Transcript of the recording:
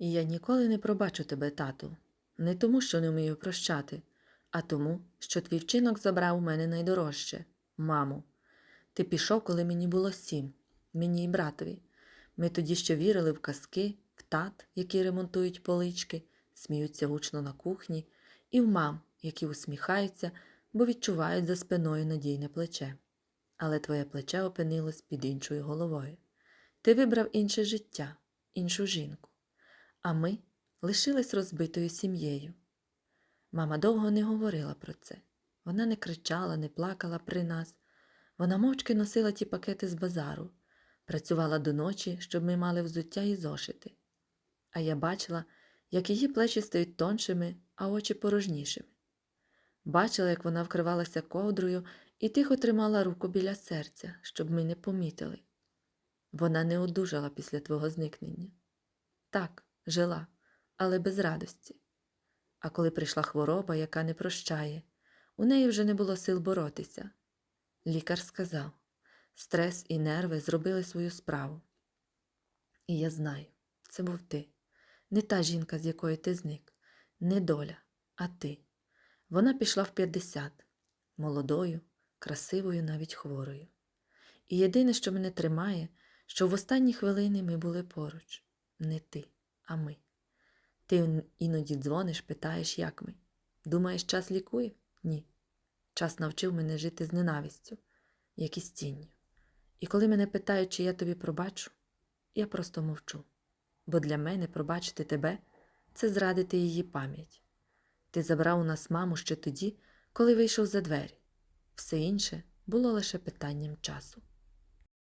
І я ніколи не пробачу тебе, тату, не тому, що не вмію прощати, а тому, що твій вчинок забрав у мене найдорожче маму. Ти пішов, коли мені було сім, мені і братові. Ми тоді ще вірили в казки, в тат, які ремонтують полички, сміються гучно на кухні, і в мам, які усміхаються, бо відчувають за спиною надійне плече. Але твоє плече опинилось під іншою головою. Ти вибрав інше життя, іншу жінку. А ми лишились розбитою сім'єю. Мама довго не говорила про це. Вона не кричала, не плакала при нас. Вона мовчки носила ті пакети з базару, працювала до ночі, щоб ми мали взуття і зошити. А я бачила, як її плечі стають тоншими, а очі порожнішими. Бачила, як вона вкривалася ковдрою і тихо тримала руку біля серця, щоб ми не помітили. Вона не одужала після твого зникнення. Так, жила, але без радості. А коли прийшла хвороба, яка не прощає, у неї вже не було сил боротися. Лікар сказав стрес і нерви зробили свою справу. І я знаю, це був ти, не та жінка, з якої ти зник, не доля, а ти. Вона пішла в 50, молодою, красивою, навіть хворою. І єдине, що мене тримає, що в останні хвилини ми були поруч. Не ти, а ми. Ти іноді дзвониш, питаєш, як ми. Думаєш, час лікує? Ні. Час навчив мене жити з ненавистю, як і з тінню. І коли мене питають, чи я тобі пробачу, я просто мовчу. Бо для мене пробачити тебе це зрадити її пам'ять. Ти забрав у нас маму ще тоді, коли вийшов за двері. Все інше було лише питанням часу.